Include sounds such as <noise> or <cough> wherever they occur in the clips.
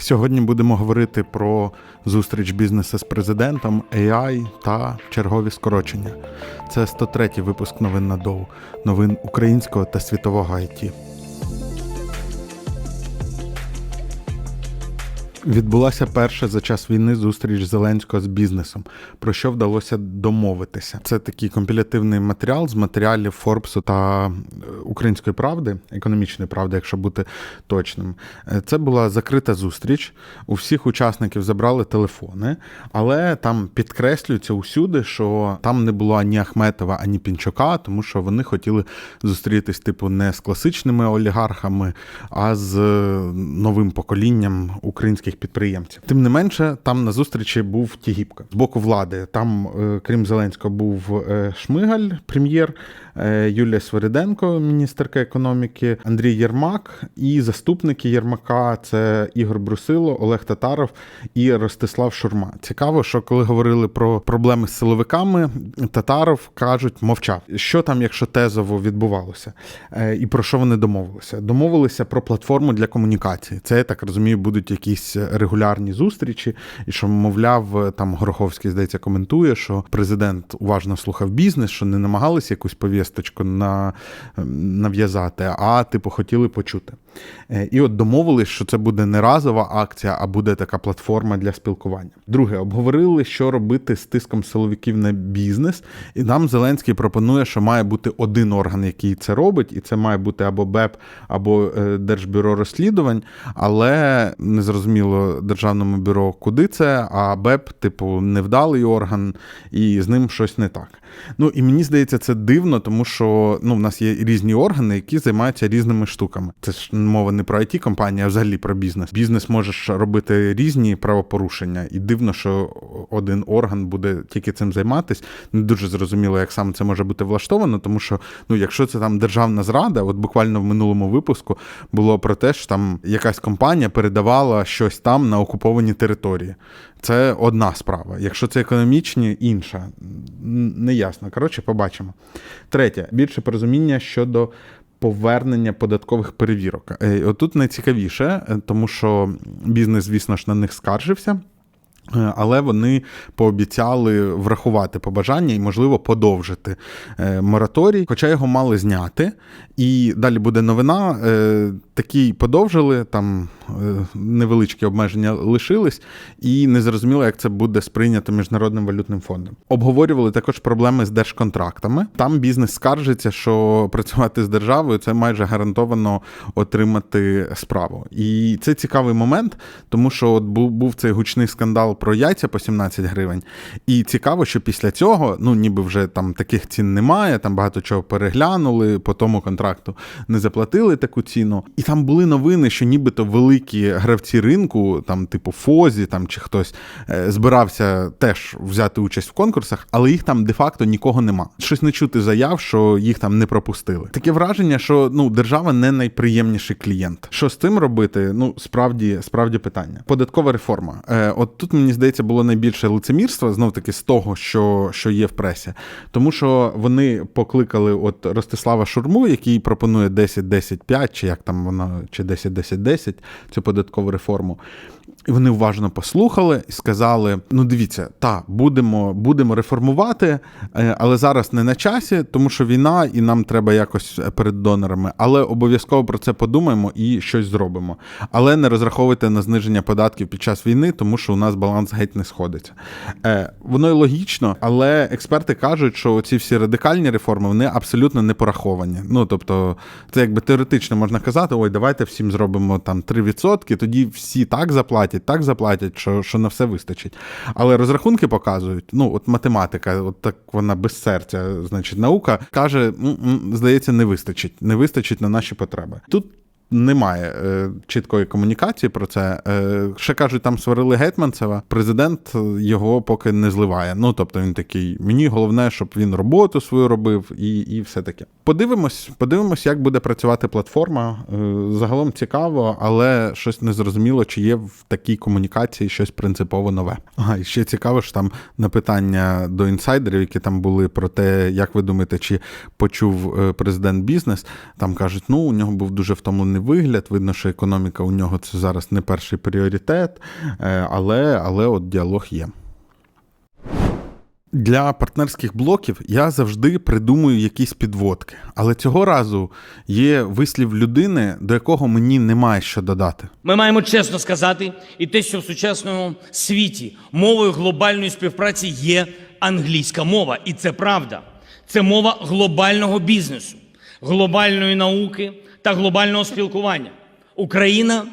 Сьогодні будемо говорити про зустріч бізнесу з президентом, AI та чергові скорочення. Це 103-й випуск новин на ДОУ, новин українського та світового IT. Відбулася перша за час війни зустріч Зеленського з бізнесом, про що вдалося домовитися. Це такий компілятивний матеріал з матеріалів Форбсу та е, Української правди, економічної правди, якщо бути точним. Е, Це була закрита зустріч. У всіх учасників забрали телефони, але там підкреслюється усюди, що там не було ані Ахметова, ані Пінчука, тому що вони хотіли зустрітись, типу, не з класичними олігархами, а з е, новим поколінням українських підприємців. Тим не менше, там на зустрічі був Тігіпка з боку влади. Там, е, крім Зеленського, був е, Шмигаль, прем'єр, е, Юлія Свириденко, міністерка економіки, Андрій Єрмак і заступники Єрмака це Ігор Брусило, Олег Татаров і Ростислав Шурма. Цікаво, що коли говорили про проблеми з силовиками, Татаров кажуть, мовчав. Що там, якщо тезово відбувалося, і про що вони домовилися? Домовилися про платформу для комунікації. Це я так розумію, будуть якісь регулярні зустрічі, і що, мовляв, там Гороховський здається коментує, що президент уважно слухав бізнес, що не намагалися якусь повісточку на, нав'язати, а типу хотіли почути. Е, І от домовились, що це буде не разова акція, а буде така платформа для спілкування. Друге, обговорили, що робити з тиском силовиків на бізнес, і нам Зеленський пропонує, що має бути один орган, який це робить, і це має бути або БЕП, або е, Держбюро розслідувань, але незрозуміло державному бюро, куди це, а БЕП, типу, невдалий орган, і з ним щось не так. Ну і мені здається, це дивно, тому що ну, в нас є різні органи, які займаються різними штуками. Це ж мова не про it компанії а взагалі про бізнес. Бізнес може робити різні правопорушення, і дивно, що один орган буде тільки цим займатись. Не дуже зрозуміло, як саме це може бути влаштовано, тому що ну, якщо це там державна зрада, от буквально в минулому випуску було про те, що там якась компанія передавала щось там на окуповані території. Це одна справа. Якщо це економічні, інша. Неясно. Коротше, побачимо. Третє, більше порозуміння щодо повернення податкових перевірок. Е, Отут найцікавіше, е, тому що бізнес, звісно ж, на них скаржився. Е, Але вони пообіцяли врахувати побажання і, можливо, подовжити мораторій, хоча його мали зняти. І далі буде новина. Такі подовжили, там невеличкі обмеження лишились, і не зрозуміло, як це буде сприйнято міжнародним валютним фондом. Обговорювали також проблеми з держконтрактами. Там бізнес скаржиться, що працювати з державою це майже гарантовано отримати справу. І це цікавий момент, тому що от був, був цей гучний скандал про яйця по 17 гривень. І цікаво, що після цього, ну ніби вже там таких цін немає, там багато чого переглянули, по тому контракту не заплатили таку ціну. І там були новини, що нібито великі гравці ринку, там, типу Фозі там, чи хтось е, збирався теж взяти участь в конкурсах, але їх там де-факто нікого нема. Щось не чути заяв, що їх там не пропустили. Таке враження, що ну, держава не найприємніший клієнт. Що з цим робити? Ну, справді, справді питання. Податкова реформа. Е, от тут мені здається було найбільше лицемірства, знов таки з того, що, що є в пресі, тому що вони покликали от Ростислава Шурму, який пропонує 10-10-5, чи як там воно, чи 10-10-10, цю податкову реформу. І вони уважно послухали і сказали: ну дивіться, та будемо, будемо реформувати, е, але зараз не на часі, тому що війна, і нам треба якось перед донорами. Але обов'язково про це подумаємо і щось зробимо. Але не розраховуйте на зниження податків під час війни, тому що у нас баланс геть не сходиться. Е, Воно і логічно, але експерти кажуть, що ці всі радикальні реформи вони абсолютно не пораховані. Ну тобто, це якби теоретично можна казати: ой, давайте всім зробимо там 3%, тоді всі так заплатять, так заплатять, що, що на все вистачить. Але розрахунки показують, ну от математика, от так вона без серця, значить, наука каже, здається, не вистачить, не вистачить на наші потреби. Тут немає е, чіткої комунікації про це. Е, ще кажуть, там сварили Гетманцева. Президент його поки не зливає. Ну тобто він такий: мені головне, щоб він роботу свою робив, і, і все таке. Подивимось, подивимось, як буде працювати платформа. Е, загалом цікаво, але щось незрозуміло, чи є в такій комунікації щось принципово нове. Ага, і ще цікаво, що там на питання до інсайдерів, які там були про те, як ви думаєте, чи почув президент бізнес, там кажуть, ну у нього був дуже втомлений позитивний вигляд. Видно, що економіка у нього це зараз не перший пріоритет, е, але, але от діалог є. Для партнерських блоків я завжди придумую якісь підводки, але цього разу є вислів людини, до якого мені немає що додати. Ми маємо чесно сказати, і те, що в сучасному світі мовою глобальної співпраці є англійська мова, і це правда. Це мова глобального бізнесу, глобальної науки та глобального спілкування. Україна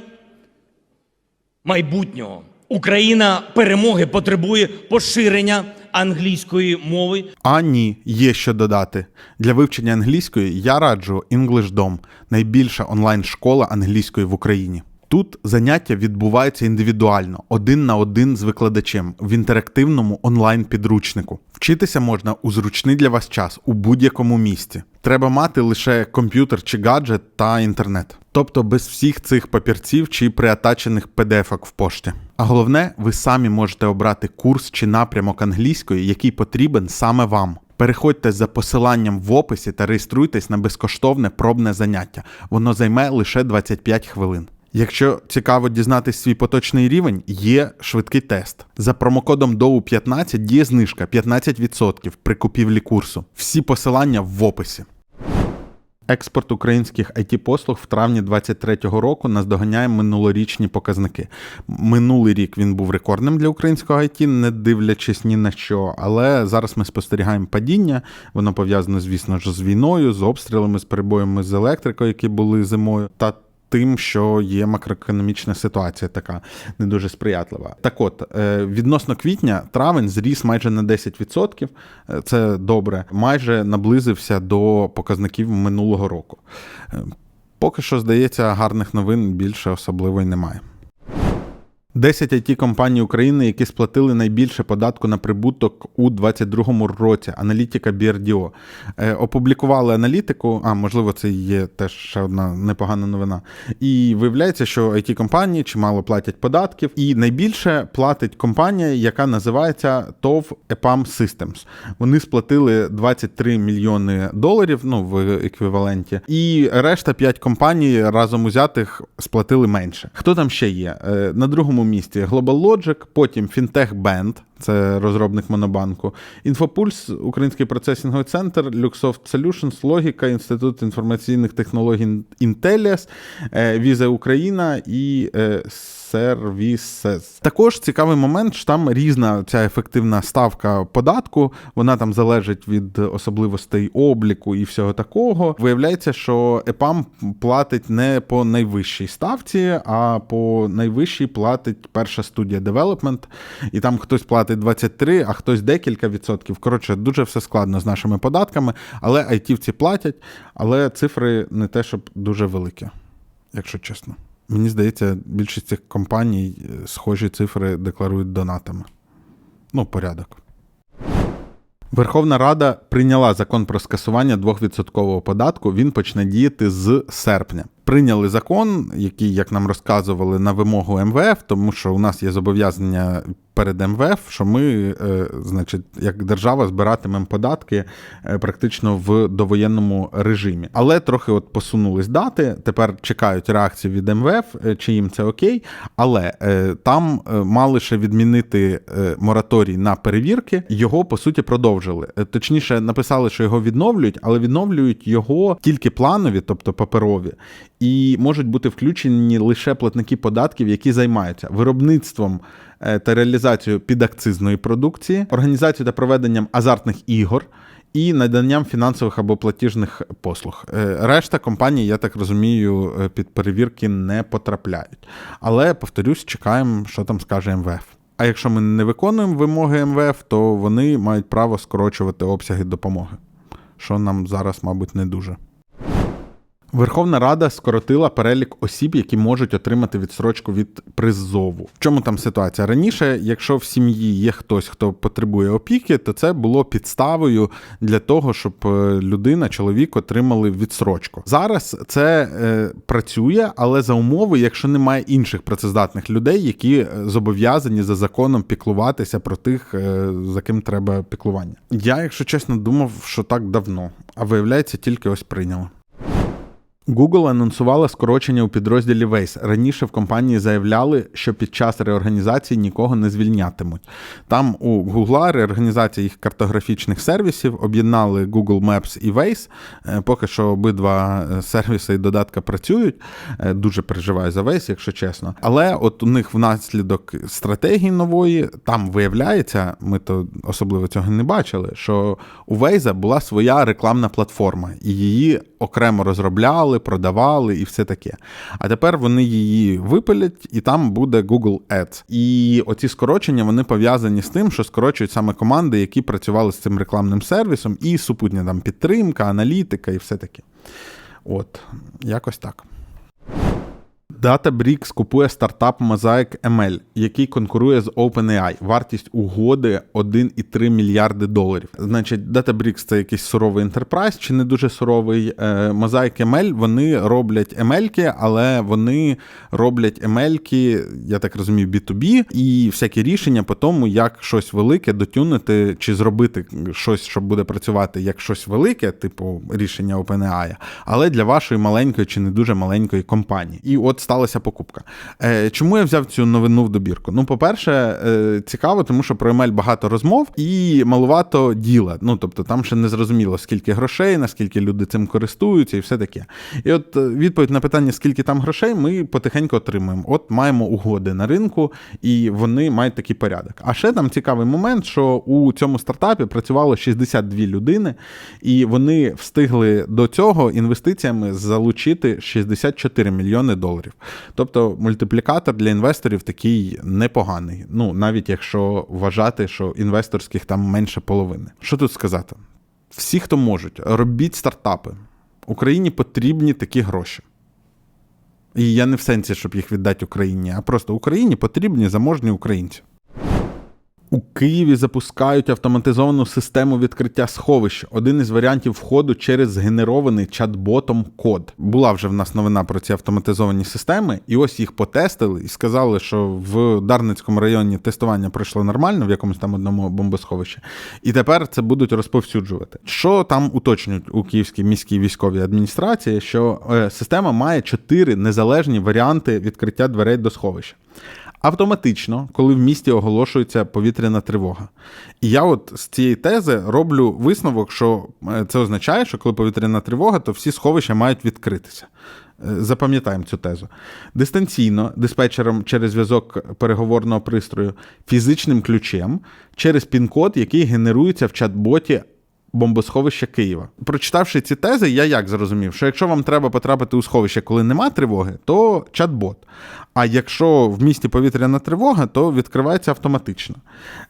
майбутнього. Україна перемоги потребує поширення англійської мови А ні, є що додати. Для вивчення англійської я раджу EnglishDom – найбільша онлайн-школа англійської в Україні. Тут заняття відбуваються індивідуально, один на один з викладачем в інтерактивному онлайн-підручнику. Вчитися можна у зручний для вас час у будь-якому місці. Треба мати лише комп'ютер чи гаджет та інтернет. Тобто без всіх цих папірців чи приатачених PDF-ок в пошті. А головне, ви самі можете обрати курс чи напрямок англійської, який потрібен саме вам. Переходьте за посиланням в описі та реєструйтесь на безкоштовне пробне заняття. Воно займе лише 25 хвилин. Якщо цікаво дізнатись свій поточний рівень, є швидкий тест. За промокодом DOU15 діє знижка 15% при купівлі курсу. Всі посилання в описі. Експорт українських it послуг в травні 2023 року наздоганяє минулорічні показники. Минулий рік він був рекордним для українського IT, не дивлячись ні на що. Але зараз ми спостерігаємо падіння. Воно пов'язане, звісно ж, з війною, з обстрілами, з перебоями з електрикою, які були зимою. та Тим, що є макроекономічна ситуація, така не дуже сприятлива. Так от, е, відносно квітня, травень зріс майже на 10%. Е, Це добре, майже наблизився до показників минулого року. Е, Поки що, здається, гарних новин більше особливо й немає. 10 it компаній України, які сплатили найбільше податку на прибуток у 2022 році. Аналітика BRDO. Е, опублікували аналітику. А можливо, це є теж ще одна непогана новина. І виявляється, що it компанії чимало платять податків, і найбільше платить компанія, яка називається TOV EPAM Systems. Вони сплатили 23 мільйони доларів, ну в еквіваленті, і решта 5 компаній разом узятих сплатили менше. Хто там ще є? Е, На другому місці Global Logic, потім Fintech Band, це розробник Монобанку, Інфопульс, Український процесінговий центр, Luxoft Solutions, Логіка, Інститут інформаційних технологій Intellias, Віза Україна і е, Services. Також цікавий момент, що там різна ця ефективна ставка податку, вона там залежить від особливостей обліку і всього такого. Виявляється, що ЕПАМ платить не по найвищій ставці, а по найвищій платить перша студія Development, і там хтось платить 23, а хтось декілька відсотків. Коротше, дуже все складно з нашими податками, але айтівці платять, але цифри не те, щоб дуже великі, якщо чесно. Мені здається, більшість цих компаній е, схожі цифри декларують донатами. Ну, порядок. Верховна Рада прийняла закон про скасування 2% податку. Він почне діяти з серпня. Прийняли закон, який, як нам розказували, на вимогу МВФ, тому що у нас є зобов'язання перед МВФ, що ми, е, значить, як держава збиратимемо податки е, практично в довоєнному режимі. Але трохи от посунулись дати. Тепер чекають реакції від МВФ, е, чи їм це окей. Але там мали ще відмінити мораторій на перевірки. Його по суті продовжили. Точніше, написали, що його відновлюють, але відновлюють його тільки планові, тобто паперові. І можуть бути включені лише платники податків, які займаються виробництвом е, та реалізацією підакцизної продукції, організацією та проведенням азартних ігор. І наданням фінансових або платіжних послуг. Е, Решта компаній, я так розумію, е, під перевірки не потрапляють. Але повторюсь, чекаємо, що там скаже МВФ. А якщо ми не виконуємо вимоги МВФ, то вони мають право скорочувати обсяги допомоги, що нам зараз, мабуть, не дуже. Верховна Рада скоротила перелік осіб, які можуть отримати відсрочку від призову. В чому там ситуація? Раніше, якщо в сім'ї є хтось, хто потребує опіки, то це було підставою для того, щоб е, людина, чоловік отримали відсрочку. Зараз це е, працює, але за умови, якщо немає інших працездатних людей, які е, зобов'язані за законом піклуватися про тих, е, за ким треба піклування. Я, якщо чесно, думав, що так давно, а виявляється, тільки ось прийняли. Google анонсувала скорочення у підрозділі Waze. Раніше в компанії заявляли, що під час реорганізації нікого не звільнятимуть. Там у Google реорганізація їх картографічних сервісів об'єднали Google Maps і Waze. Е, Поки що обидва е, сервіси і додатка працюють. Е, Дуже переживаю за Waze, якщо чесно. Але от у них внаслідок стратегії нової там виявляється, ми то особливо цього не бачили, що у Waze була своя рекламна платформа, і її окремо розробляли, продавали і все таке. А тепер вони її випилять, і там буде Google Ads. І оці скорочення вони пов'язані з тим, що скорочують саме команди, які працювали з цим рекламним сервісом, і супутня там підтримка, аналітика і все таке. От, якось так. Databricks купує стартап Mosaic ML, який конкурує з OpenAI. Вартість угоди 1,3 мільярди доларів. Значить, Databricks це якийсь суровий ентерпрайз чи не дуже суровий. Е, Mosaic ML вони роблять ML-ки, але вони роблять ML-ки, я так розумію, B2B, і всякі рішення по тому, як щось велике дотюнити чи зробити щось, що буде працювати як щось велике, типу рішення OpenAI, але для вашої маленької чи не дуже маленької компанії. І от сталася покупка. Е, Чому я взяв цю новину в добірку? Ну, по-перше, е, цікаво, тому що про ML багато розмов і малувато діла. Ну, тобто, там ще не зрозуміло, скільки грошей, наскільки люди цим користуються, і все таке. І от е, відповідь на питання, скільки там грошей, ми потихеньку отримуємо. От маємо угоди на ринку, і вони мають такий порядок. А ще там цікавий момент, що у цьому стартапі працювало 62 людини, і вони встигли до цього інвестиціями залучити 64 мільйони доларів. Тобто мультиплікатор для інвесторів такий непоганий. Ну, навіть якщо вважати, що інвесторських там менше половини. Що тут сказати? Всі, хто можуть, робіть стартапи. Україні потрібні такі гроші. І я не в сенсі, щоб їх віддати Україні, а просто Україні потрібні заможні українці. У Києві запускають автоматизовану систему відкриття сховищ. Один із варіантів входу через згенерований чат-ботом код. Була вже в нас новина про ці автоматизовані системи, і ось їх потестили і сказали, що в Дарницькому районі тестування пройшло нормально в якомусь там одному бомбосховищі. І тепер це будуть розповсюджувати. Що там уточнюють у Київській міській військовій адміністрації, що е, система має чотири незалежні варіанти відкриття дверей до сховища автоматично, коли в місті оголошується повітряна тривога. І я от з цієї тези роблю висновок, що е, це означає, що коли повітряна тривога, то всі сховища мають відкритися. Е, Запам'ятаємо цю тезу. Дистанційно, диспетчером через зв'язок переговорного пристрою, фізичним ключем, через пін-код, який генерується в чат-боті бомбосховища Києва. Прочитавши ці тези, я як зрозумів, що якщо вам треба потрапити у сховище, коли нема тривоги, то чат-бот. А якщо в місті повітряна тривога, то відкривається автоматично.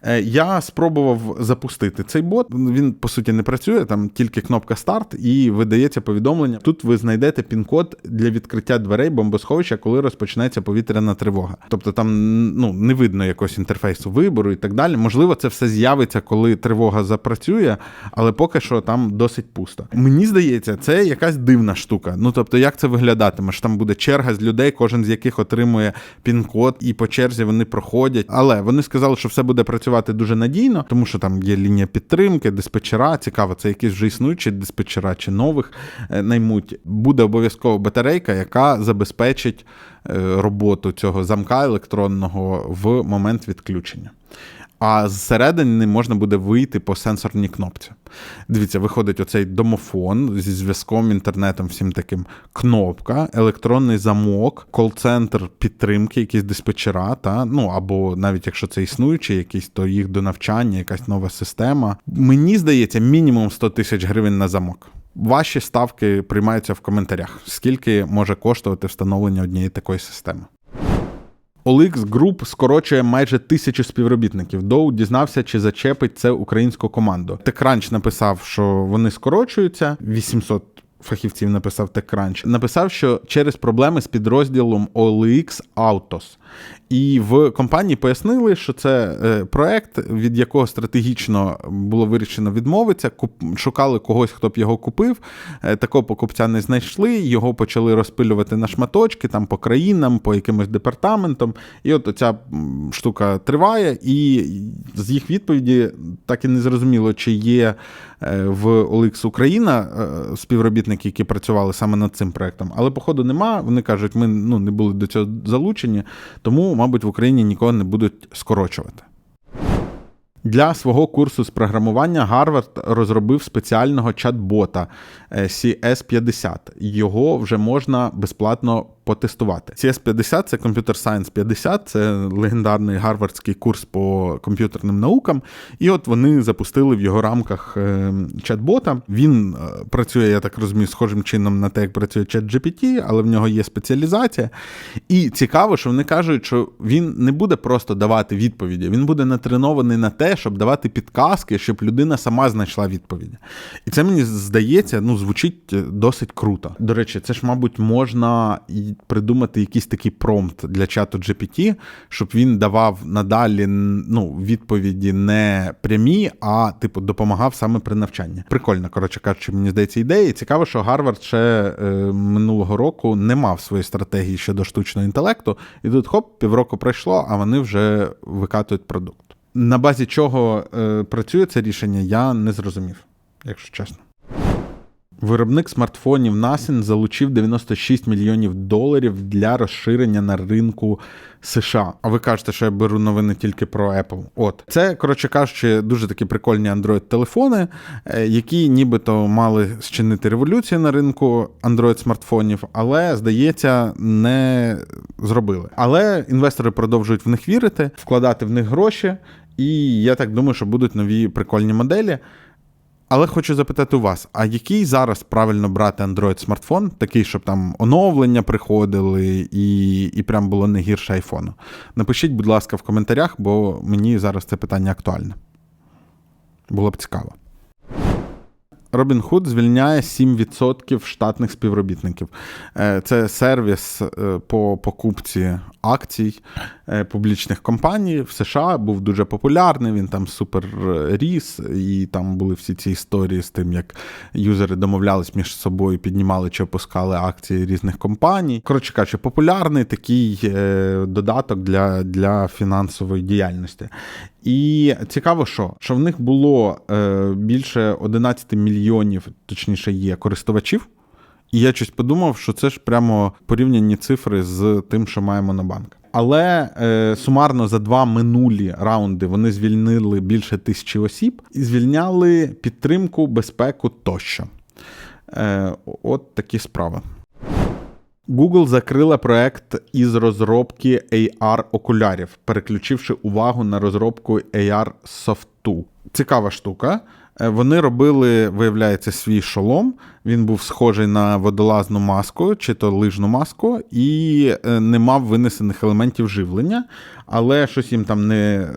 Е, Я спробував запустити цей бот. Він по суті не працює, там тільки кнопка старт і видається повідомлення. Тут ви знайдете пін-код для відкриття дверей бомбосховища, коли розпочнеться повітряна тривога. Тобто там ну, не видно якогось інтерфейсу вибору і так далі. Можливо, це все з'явиться, коли тривога запрацює, але поки що там досить пусто. Мені здається, це якась дивна штука. Ну тобто, як це виглядатиме? Що там буде черга з людей, кожен з яких отримує пін-код, і по черзі вони проходять. Але вони сказали, що все буде працювати дуже надійно, тому що там є лінія підтримки, диспетчера. Цікаво, це якісь вже існуючі диспетчера чи нових е, наймуть. Буде обов'язково батарейка, яка забезпечить е, роботу цього замка електронного в момент відключення. А зсередини можна буде вийти по сенсорній кнопці. Дивіться, виходить оцей домофон зі зв'язком, інтернетом, всім таким кнопка, електронний замок, кол-центр підтримки, якісь диспетчера, та ну або навіть якщо це існуючі, якісь то їх до навчання, якась нова система. Мені здається, мінімум 100 тисяч гривень на замок. Ваші ставки приймаються в коментарях. Скільки може коштувати встановлення однієї такої системи? OLX Group скорочує майже тисячу співробітників. Доу дізнався, чи зачепить це українську команду. TechCrunch написав, що вони скорочуються. 800 фахівців написав TechCrunch. Написав, що через проблеми з підрозділом OLX Autos. І в компанії пояснили, що це е, проект, від якого стратегічно було вирішено відмовитися. Шукали когось, хто б його купив. Е, Такого покупця не знайшли. Його почали розпилювати на шматочки, там по країнам, по якимось департаментам. І от ця штука триває, і з їх відповіді так і не зрозуміло, чи є е, в OLX Україна е, розробники, які працювали саме над цим проектом. Але походу нема. Вони кажуть, ми ну, не були до цього залучені, тому, мабуть, в Україні нікого не будуть скорочувати. Для свого курсу з програмування Гарвард розробив спеціального чат-бота е, CS50. Його вже можна безплатно потестувати. CS50 це Computer Science 50, це легендарний гарвардський курс по комп'ютерним наукам. І от вони запустили в його рамках е, чат-бота. Він е, працює, я так розумію, схожим чином на те, як працює чат-GPT, але в нього є спеціалізація. І цікаво, що вони кажуть, що він не буде просто давати відповіді, він буде натренований на те, щоб давати підказки, щоб людина сама знайшла відповіді. І це мені здається, ну звучить досить круто. До речі, це ж, мабуть, можна придумати якийсь такий промпт для чату GPT, щоб він давав надалі ну, відповіді не прямі, а типу допомагав саме при навчанні. Прикольно, коротше кажучи, мені здається, ідея. Цікаво, що Гарвард ще е, минулого року не мав своєї стратегії щодо штучного інтелекту. І тут хоп, півроку пройшло, а вони вже викатують продукт. На базі чого е, працює це рішення, я не зрозумів, якщо чесно. Виробник смартфонів Nothing залучив 96 мільйонів доларів для розширення на ринку США. А ви кажете, що я беру новини тільки про Apple. От це, коротше кажучи, дуже такі прикольні Android-телефони, е, які нібито мали зчинити революцію на ринку Android-смартфонів, але, здається, не зробили. Але інвестори продовжують в них вірити, вкладати в них гроші. І я так думаю, що будуть нові прикольні моделі. Але хочу запитати у вас: а який зараз правильно брати Android смартфон, такий, щоб там оновлення приходили і і прям було не гірше айфону? Напишіть, будь ласка, в коментарях, бо мені зараз це питання актуальне. Було б цікаво. Robinhood звільняє 7% штатних співробітників. Е, Це сервіс е, по покупці акцій публічних компаній в США був дуже популярний. Він там супер ріс, і там були всі ці історії з тим, як юзери домовлялись між собою, піднімали чи опускали акції різних компаній. Коротше кажучи, популярний такий додаток для, для фінансової діяльності. І цікаво, що що в них було е, більше 11 мільйонів, точніше, є користувачів. І я щось подумав, що це ж прямо порівнянні цифри з тим, що маємо на банк. Але е, сумарно за два минулі раунди вони звільнили більше тисячі осіб і звільняли підтримку, безпеку тощо. Е, От такі справи. Google закрила проект із розробки AR-окулярів, переключивши увагу на розробку AR-софту. Цікава штука. Вони робили, виявляється, свій шолом. Він був схожий на водолазну маску чи то лижну маску, і не мав винесених елементів живлення, але щось їм там не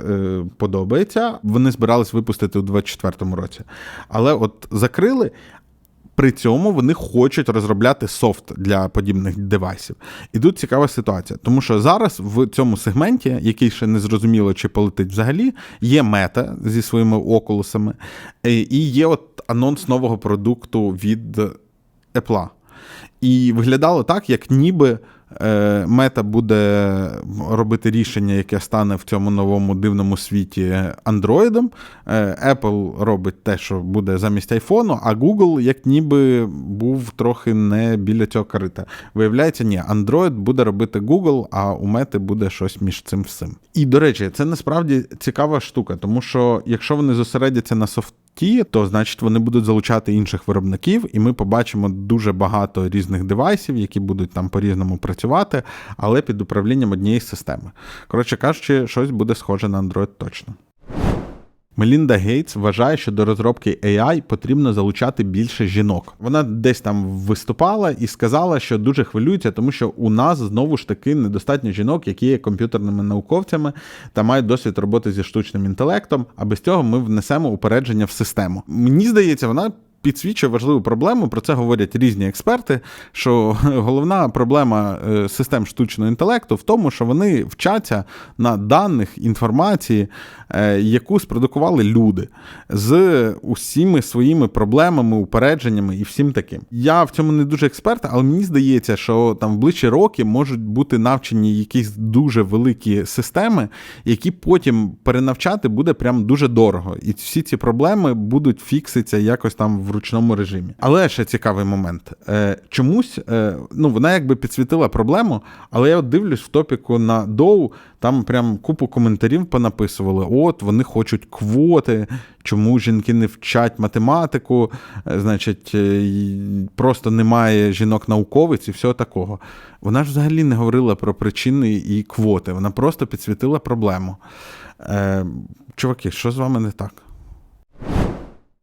подобається. Вони збирались випустити у 24-му році. Але от закрили. При цьому вони хочуть розробляти софт для подібних девайсів. І тут цікава ситуація, тому що зараз в цьому сегменті, який ще не зрозуміло, чи полетить взагалі, є мета зі своїми окулусами, і є от анонс нового продукту від Apple. І виглядало так, як ніби мета буде робити рішення, яке стане в цьому новому дивному світі андроїдом. Apple робить те, що буде замість айфону, а Google, як ніби був трохи не біля цього корита. Виявляється, ні, Android буде робити Google, а у мети буде щось між цим всім. І, до речі, це насправді цікава штука, тому що якщо вони зосередяться на софт ті, то значить вони будуть залучати інших виробників, і ми побачимо дуже багато різних девайсів, які будуть там по-різному працювати, але під управлінням однієї системи. Коротше кажучи, щось буде схоже на Android точно. Мелінда Гейтс вважає, що до розробки AI потрібно залучати більше жінок. Вона десь там виступала і сказала, що дуже хвилюється, тому що у нас знову ж таки недостатньо жінок, які є комп'ютерними науковцями та мають досвід роботи зі штучним інтелектом. А без цього ми внесемо упередження в систему. Мені здається, вона. Підсвічує важливу проблему, про це говорять різні експерти. Що <laughs> головна проблема систем штучного інтелекту в тому, що вони вчаться на даних інформації, яку спродукували люди з усіми своїми проблемами, упередженнями і всім таким. Я в цьому не дуже експерт, але мені здається, що там в ближчі роки можуть бути навчені якісь дуже великі системи, які потім перенавчати буде прям дуже дорого. І всі ці проблеми будуть фікситися якось там в в ручному режимі. Але ще цікавий момент. Е, чомусь е, ну, вона якби підсвітила проблему, але я от дивлюсь в топіку на Доу, там прям купу коментарів понаписували: от вони хочуть квоти, чому жінки не вчать математику, е, значить, е, просто немає жінок-науковиць і всього такого. Вона ж взагалі не говорила про причини і квоти, вона просто підсвітила проблему. Е, чуваки, що з вами не так?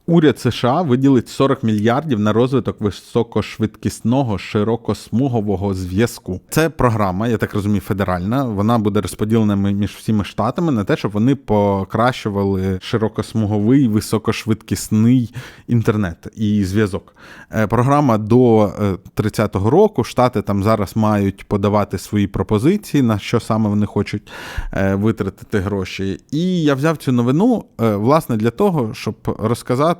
Уряд США виділить 40 мільярдів на розвиток високошвидкісного широкосмугового зв'язку. Це програма, я так розумію, федеральна. Вона буде розподілена між всіма штатами на те, щоб вони покращували широкосмуговий високошвидкісний інтернет і зв'язок. Е, Програма до е, 30-го року. Штати там зараз мають подавати свої пропозиції, на що саме вони хочуть е, витратити гроші. І я взяв цю новину е, власне для того, щоб розказати,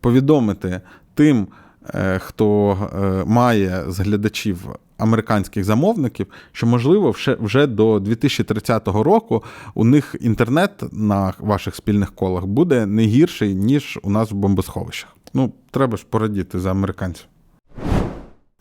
повідомити тим, е, хто е, має з глядачів американських замовників, що можливо вже до 2030 року у них інтернет на ваших спільних колах буде не гірший, ніж у нас в бомбосховищах. Ну, треба ж порадіти за американців.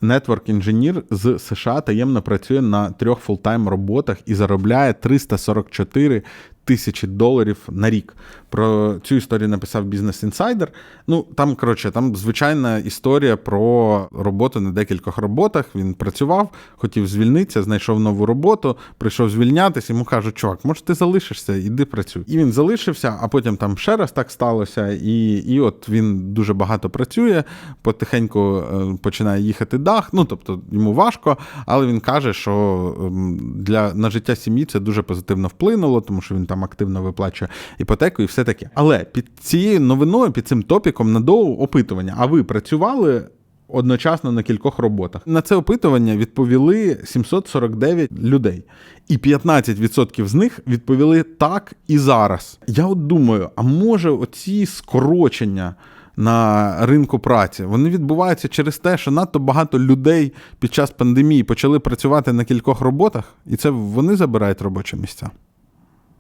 Нетворк інженір з США таємно працює на трьох фултайм роботах і заробляє 344 тисячі доларів на рік. Про цю історію написав Бізнес Інсайдер. Ну там коротше, там звичайна історія про роботу на декількох роботах. Він працював, хотів звільнитися, знайшов нову роботу, прийшов звільнятися. Йому кажуть, чувак, може, ти залишишся, іди працюй. І він залишився, а потім там ще раз так сталося. І, і от він дуже багато працює, потихеньку е, починає їхати дах. Ну тобто йому важко, але він каже, що ем, для на життя сім'ї це дуже позитивно вплинуло, тому що він там активно виплачує іпотеку і все таке. Але під цією новиною, під цим топіком на доу опитування, а ви працювали? Одночасно на кількох роботах. На це опитування відповіли 749 людей, і 15% з них відповіли так і зараз. Я от думаю, а може оці скорочення на ринку праці вони відбуваються через те, що надто багато людей під час пандемії почали працювати на кількох роботах, і це вони забирають робочі місця.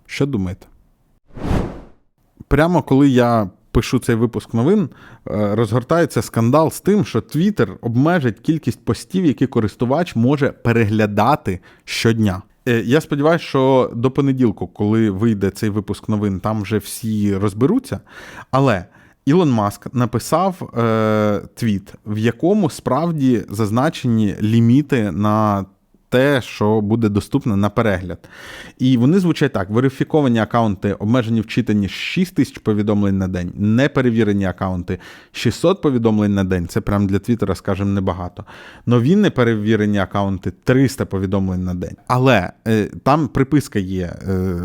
Що думаєте? Прямо коли я пишу цей випуск новин, е, розгортається скандал з тим, що Twitter обмежить кількість постів, які користувач може переглядати щодня. Е, Я сподіваюся, що до понеділку, коли вийде цей випуск новин, там вже всі розберуться. Але Ілон Маск написав е, твіт, в якому справді зазначені ліміти на те, що буде доступно на перегляд. І вони звучать так: верифіковані акаунти обмежені в читанні 6 тисяч повідомлень на день, неперевірені акаунти 600 повідомлень на день. Це прям для Твіттера, скажімо, небагато. Нові неперевірені акаунти 300 повідомлень на день. Але е, там приписка є, е,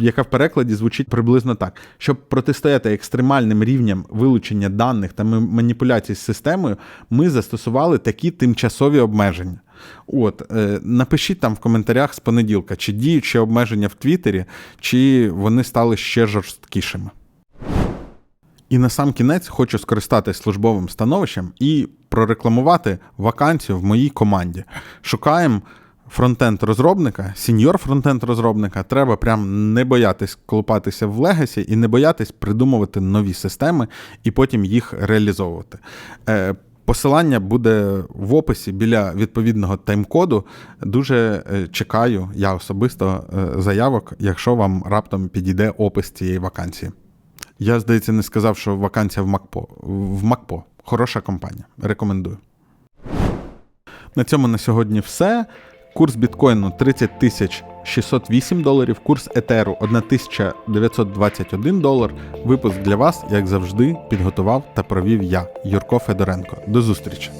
яка в перекладі звучить приблизно так: щоб протистояти екстремальним рівням вилучення даних та маніпуляцій з системою, ми застосували такі тимчасові обмеження. От, е, напишіть там в коментарях з понеділка, чи ще обмеження в Твіттері, чи вони стали ще жорсткішими. І на сам кінець хочу скористатись службовим становищем і прорекламувати вакансію в моїй команді. Шукаємо фронтенд розробника, сіньор фронтенд розробника. Треба прям не боятись колупатися в легасі і не боятись придумувати нові системи і потім їх реалізовувати. Посилання буде в описі біля відповідного тайм-коду. Дуже е, чекаю я особисто е, заявок, якщо вам раптом підійде опис цієї вакансії. Я, здається, не сказав, що вакансія в МакПо. В МакПо. Хороша компанія. Рекомендую. На цьому на сьогодні все. Курс біткоїну 30 тисяч 608 доларів, курс етеру 1921 долар. Випуск для вас, як завжди, підготував та провів я, Юрко Федоренко. До зустрічі!